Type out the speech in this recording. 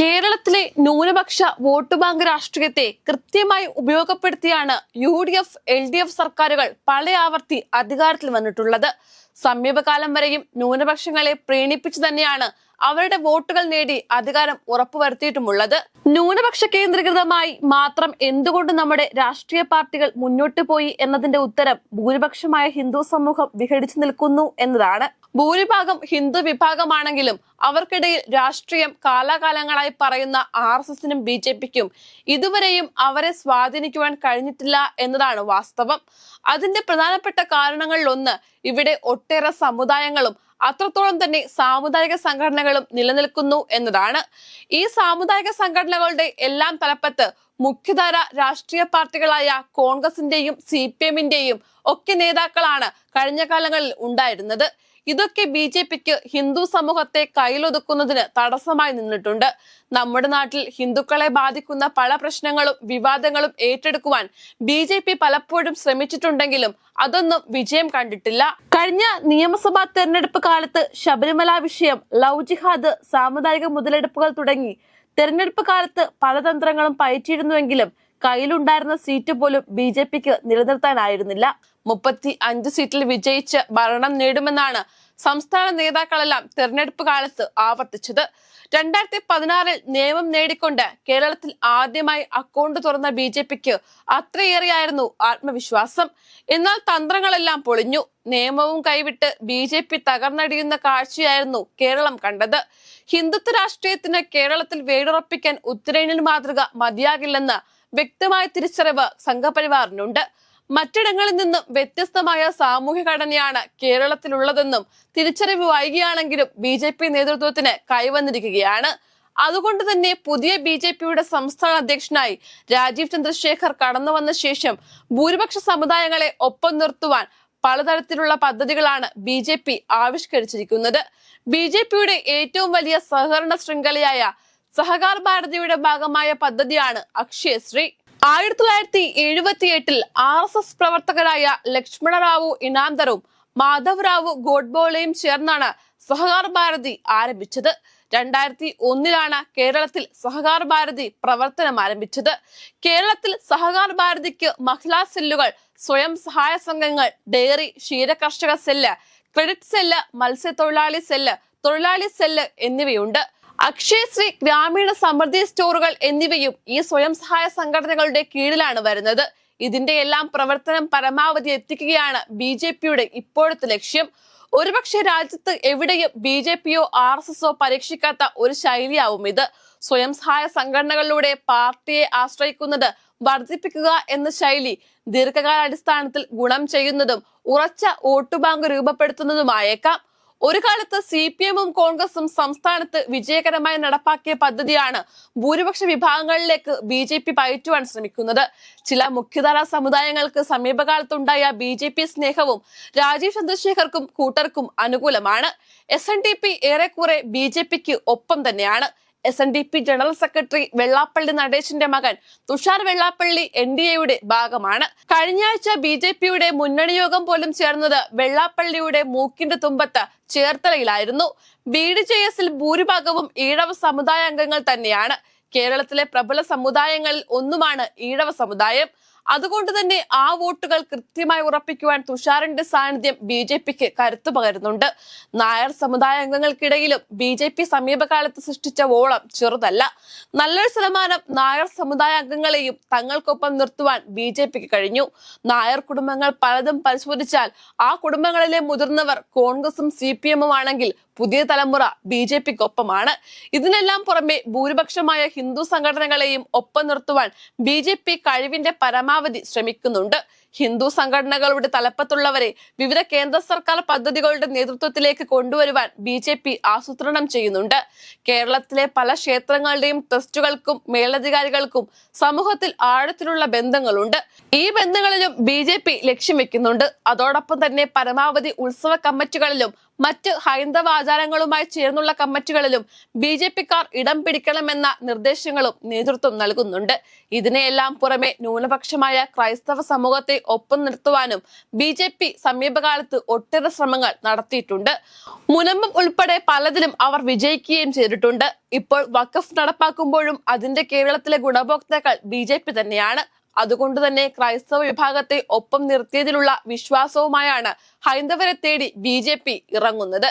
കേരളത്തിലെ ന്യൂനപക്ഷ vote bank രാഷ്ട്രീയത്തെ കൃത്യമായി ഉപയോഗപ്പെടുത്തിയാണ് U D F L D F സർക്കാരുകൾ പല ആവർത്തി അധികാരത്തിൽ വന്നിട്ടുള്ളത്. സമീപകാലം വരെയും ന്യൂനപക്ഷങ്ങളെ പ്രീണിപ്പിച്ചു തന്നെയാണ് അവരുടെ വോട്ടുകൾ നേടി അധികാരം ഉറപ്പുവരുത്തിയിട്ടുമുള്ളത്. ന്യൂനപക്ഷ കേന്ദ്രീകൃതമായി മാത്രം എന്തുകൊണ്ട് നമ്മുടെ രാഷ്ട്രീയ പാർട്ടികൾ മുന്നോട്ട് പോയി എന്നതിന്റെ ഉത്തരം ഭൂരിപക്ഷമായ ഹിന്ദു സമൂഹം വിഘടിച്ചു നിൽക്കുന്നു എന്നതാണ്. ഭൂരിഭാഗം ഹിന്ദു വിഭാഗമാണെങ്കിലും അവർക്കിടയിൽ രാഷ്ട്രീയം കാലാകാലങ്ങളായി പറയുന്ന ആർ എസ് എസിനും ബി ജെ പിക്കും ഇതുവരെയും അവരെ സ്വാധീനിക്കുവാൻ കഴിഞ്ഞിട്ടില്ല എന്നതാണ് വാസ്തവം. അതിന്റെ പ്രധാനപ്പെട്ട കാരണങ്ങളിലൊന്ന് ഇവിടെ ഒട്ടേറെ സമുദായങ്ങളും അത്രത്തോളം തന്നെ സാമുദായിക സംഘടനകളും നിലനിൽക്കുന്നു എന്നതാണ്. ഈ സാമുദായിക സംഘടനകളുടെ എല്ലാം തലപ്പത്ത് മുഖ്യധാര രാഷ്ട്രീയ പാർട്ടികളായ കോൺഗ്രസിന്റെയും സി പി എമ്മിന്റെയും ഒക്കെ നേതാക്കളാണ് കഴിഞ്ഞ കാലങ്ങളിൽ ഉണ്ടായിരുന്നത്. ഇതൊക്കെ ബി ജെ പിക്ക് ഹിന്ദു സമൂഹത്തെ കയ്യിലൊതുക്കുന്നതിന് തടസ്സമായി നിന്നിട്ടുണ്ട്. നമ്മുടെ നാട്ടിൽ ഹിന്ദുക്കളെ ബാധിക്കുന്ന പല പ്രശ്നങ്ങളും വിവാദങ്ങളും ഏറ്റെടുക്കുവാൻ ബി പലപ്പോഴും ശ്രമിച്ചിട്ടുണ്ടെങ്കിലും അതൊന്നും വിജയം കണ്ടിട്ടില്ല. കഴിഞ്ഞ നിയമസഭാ തെരഞ്ഞെടുപ്പ് കാലത്ത് ശബരിമല വിഷയം ലവ് ജിഹാദ് സാമുദായിക മുതലെടുപ്പുകൾ തുടങ്ങി. തെരഞ്ഞെടുപ്പ് കാലത്ത് പല തന്ത്രങ്ങളും പയറ്റിയിരുന്നുവെങ്കിലും കയ്യിലുണ്ടായിരുന്ന സീറ്റ് പോലും ബി ജെ പിക്ക് നിലനിർത്താനായിരുന്നില്ല. മുപ്പത്തി അഞ്ച് സീറ്റിൽ വിജയിച്ച് ഭരണം നേടുമെന്നാണ് സംസ്ഥാന നേതാക്കളെല്ലാം തെരഞ്ഞെടുപ്പ് കാലത്ത് ആവർത്തിച്ചത്. രണ്ടായിരത്തി പതിനാറിൽ നിയമം നേടിക്കൊണ്ട് കേരളത്തിൽ ആദ്യമായി അക്കൗണ്ട് തുറന്ന ബി ജെ പിക്ക് അത്രയേറെയായിരുന്നു ആത്മവിശ്വാസം. എന്നാൽ തന്ത്രങ്ങളെല്ലാം പൊളിഞ്ഞു. നിയമവും കൈവിട്ട് ബി ജെ പി തകർന്നടിയുന്ന കാഴ്ചയായിരുന്നു കേരളം കണ്ടത്. ഹിന്ദുത്വ രാഷ്ട്രീയത്തിന് കേരളത്തിൽ വേടുറപ്പിക്കാൻ ഉത്തരേന്ത്യൻ മാതൃക മതിയാകില്ലെന്ന് വ്യക്തമായ തിരിച്ചറിവ് സംഘപരിവാറിനുണ്ട്. മറ്റിടങ്ങളിൽ നിന്നും വ്യത്യസ്തമായ സാമൂഹ്യ ഘടനയാണ് കേരളത്തിലുള്ളതെന്നും തിരിച്ചറിവ് വൈകിയാണെങ്കിലും ബി ജെ പി നേതൃത്വത്തിന് കൈവന്നിരിക്കുകയാണ്. അതുകൊണ്ട് തന്നെ പുതിയ ബി ജെ പിയുടെ സംസ്ഥാന അധ്യക്ഷനായി രാജീവ് ചന്ദ്രശേഖർ കടന്നു വന്ന ശേഷം ഭൂരിപക്ഷ സമുദായങ്ങളെ ഒപ്പം നിർത്തുവാൻ പലതരത്തിലുള്ള പദ്ധതികളാണ് ബി ജെ പി ആവിഷ്കരിച്ചിരിക്കുന്നത്. ബി ജെ പിയുടെ ഏറ്റവും വലിയ സഹകരണ ശൃംഖലയായ സഹകാർ ഭാരതിയുടെ ഭാഗമായ പദ്ധതിയാണ് അക്ഷയശ്രീ ആയിരത്തി തൊള്ളായിരത്തി എഴുപത്തി എട്ടിൽ ആർ എസ് എസ് പ്രവർത്തകരായ ലക്ഷ്മണറാവു ഇനാന്തറും മാധവ് റാവു ഗോഡ്ബോളയും ചേർന്നാണ് സഹകാർ ഭാരതി ആരംഭിച്ചത്. രണ്ടായിരത്തി ഒന്നിലാണ് കേരളത്തിൽ സഹകാർ ഭാരതി പ്രവർത്തനം ആരംഭിച്ചത്. കേരളത്തിൽ സഹകാർ ഭാരതിക്ക് മഹിളാ സെല്ലുകൾ സ്വയം സഹായ സംഘങ്ങൾ ഡയറി ക്ഷീരകർഷക സെല്ല് ക്രെഡിറ്റ് സെല്ല് മത്സ്യത്തൊഴിലാളി സെല്ല് തൊഴിലാളി സെല്ല് എന്നിവയുണ്ട്. അക്ഷയശ്രീ ഗ്രാമീണ സമൃദ്ധി സ്റ്റോറുകൾ എന്നിവയും ഈ സ്വയം സഹായ സംഘടനകളുടെ കീഴിലാണ് വരുന്നത്. ഇതിന്റെ എല്ലാം പ്രവർത്തനം പരമാവധി എത്തിക്കുകയാണ് ബി ജെ പിയുടെ ഇപ്പോഴത്തെ ലക്ഷ്യം. ഒരുപക്ഷെ രാജ്യത്ത് എവിടെയും ബി ജെ പിയോ ആർ എസ് എസോ പരീക്ഷിക്കാത്ത ഒരു ശൈലിയാവും ഇത്. സ്വയം സഹായ സംഘടനകളിലൂടെ പാർട്ടിയെ ആശ്രയിക്കുന്നത് വർദ്ധിപ്പിക്കുക എന്ന ശൈലി ദീർഘകാലാടിസ്ഥാനത്തിൽ ഗുണം ചെയ്യുന്നതും ഉറച്ച വോട്ടുബാങ്ക് രൂപപ്പെടുത്തുന്നതുമായേക്കാം. ഒരു കാലത്ത് സി പി എമ്മും കോൺഗ്രസും സംസ്ഥാനത്ത് വിജയകരമായി നടപ്പാക്കിയ പദ്ധതിയാണ് ഭൂരിപക്ഷ വിഭാഗങ്ങളിലേക്ക് ബി ജെ പി പയറ്റുവാൻ ശ്രമിക്കുന്നത്. ചില മുഖ്യധാരാ സമുദായങ്ങൾക്ക് സമീപകാലത്തുണ്ടായ ബി ജെ പി സ്നേഹവും രാജീവ് ചന്ദ്രശേഖർക്കും കൂട്ടർക്കും അനുകൂലമാണ്. എസ് എൻ ഡി പി ഏറെക്കുറെ ബി ജെ പിക്ക് ഒപ്പം തന്നെയാണ്. S N D P general secretary Vellappally നടേശന്റെ മകൻ തുഷാർ വെള്ളാപ്പള്ളി എൻ ഡി എയുടെ ഭാഗമാണ്. കഴിഞ്ഞ ആഴ്ച ബി ജെ പിയുടെ മുന്നണി യോഗം പോലും ചേർന്നത് വെള്ളാപ്പള്ളിയുടെ മൂക്കിന്റെ തുമ്പത്ത് ചേർത്തലയിലായിരുന്നു. ബി ഡി ജെ എസിൽ ഭൂരിഭാഗവും ഈഴവ സമുദായ അംഗങ്ങൾ തന്നെയാണ്. കേരളത്തിലെ പ്രബല സമുദായങ്ങളിൽ ഒന്നുമാണ് ഈഴവ സമുദായം. അതുകൊണ്ട് തന്നെ ആ വോട്ടുകൾ കൃത്യമായി ഉറപ്പിക്കുവാൻ തുഷാറിന്റെ സാന്നിധ്യം ബി ജെ പിക്ക് കരുത്തു പകരുന്നുണ്ട്. നായർ സമുദായ അംഗങ്ങൾക്കിടയിലും ബി ജെ പി സമീപകാലത്ത് സൃഷ്ടിച്ച വോളം ചെറുതല്ല. നല്ലൊരു ശതമാനം നായർ സമുദായ അംഗങ്ങളെയും തങ്ങൾക്കൊപ്പം നിർത്തുവാൻ ബി ജെ പിക്ക് കഴിഞ്ഞു. നായർ കുടുംബങ്ങൾ പലതും പരിശോധിച്ചാൽ ആ കുടുംബങ്ങളിലെ മുതിർന്നവർ കോൺഗ്രസും സി പി എമ്മും ആണെങ്കിൽ പുതിയ തലമുറ ബി ജെ പിക്കൊപ്പമാണ്. ഇതിനെല്ലാം പുറമെ ഭൂരിപക്ഷമായ ഹിന്ദു സംഘടനകളെയും ഒപ്പം നിർത്തുവാൻ ബി ജെ പി കഴിവിന്റെ പരമാവധി ശ്രമിക്കുന്നുണ്ട്. ഹിന്ദു സംഘടനകളുടെ തലപ്പത്തുള്ളവരെ വിവിധ കേന്ദ്ര സർക്കാർ പദ്ധതികളുടെ നേതൃത്വത്തിലേക്ക് കൊണ്ടുവരുവാൻ ബി ജെ പി ആസൂത്രണം ചെയ്യുന്നുണ്ട്. കേരളത്തിലെ പല ക്ഷേത്രങ്ങളുടെയും ട്രസ്റ്റുകൾക്കും മേലധികാരികൾക്കും സമൂഹത്തിൽ ആഴത്തിലുള്ള ബന്ധങ്ങളുണ്ട്. ഈ ബന്ധങ്ങളിലും ബി ജെ പി ലക്ഷ്യം വെക്കുന്നുണ്ട്. അതോടൊപ്പം തന്നെ പരമാവധി ഉത്സവ കമ്മിറ്റികളിലും മറ്റ് ഹൈന്ദവ ആചാരങ്ങളുമായി ചേർന്നുള്ള കമ്മിറ്റികളിലും ബി ജെ പിക്കാർ ഇടം പിടിക്കണമെന്ന നിർദ്ദേശങ്ങളും നേതൃത്വം നൽകുന്നുണ്ട്. ഇതിനെയെല്ലാം പുറമെ ന്യൂനപക്ഷമായ ക്രൈസ്തവ സമൂഹത്തെ ഒപ്പം നിർത്തുവാനും ബി ജെ പി സമീപകാലത്ത് ഒട്ടേറെ ശ്രമങ്ങൾ നടത്തിയിട്ടുണ്ട്. മുനമ്പം ഉൾപ്പെടെ പലതിലും അവർ വിജയിക്കുകയും ചെയ്തിട്ടുണ്ട്. ഇപ്പോൾ വഖഫ് നടപ്പാക്കുമ്പോഴും അതിന്റെ കേരളത്തിലെ ഗുണഭോക്താക്കൾ ബി തന്നെയാണ്. അതുകൊണ്ട് തന്നെ ക്രൈസ്തവ വിഭാഗത്തെ ഒപ്പം നിർത്തിയതിലുള്ള വിശ്വാസവുമായാണ് ഹൈന്ദവരെ തേടി ബി ഇറങ്ങുന്നത്.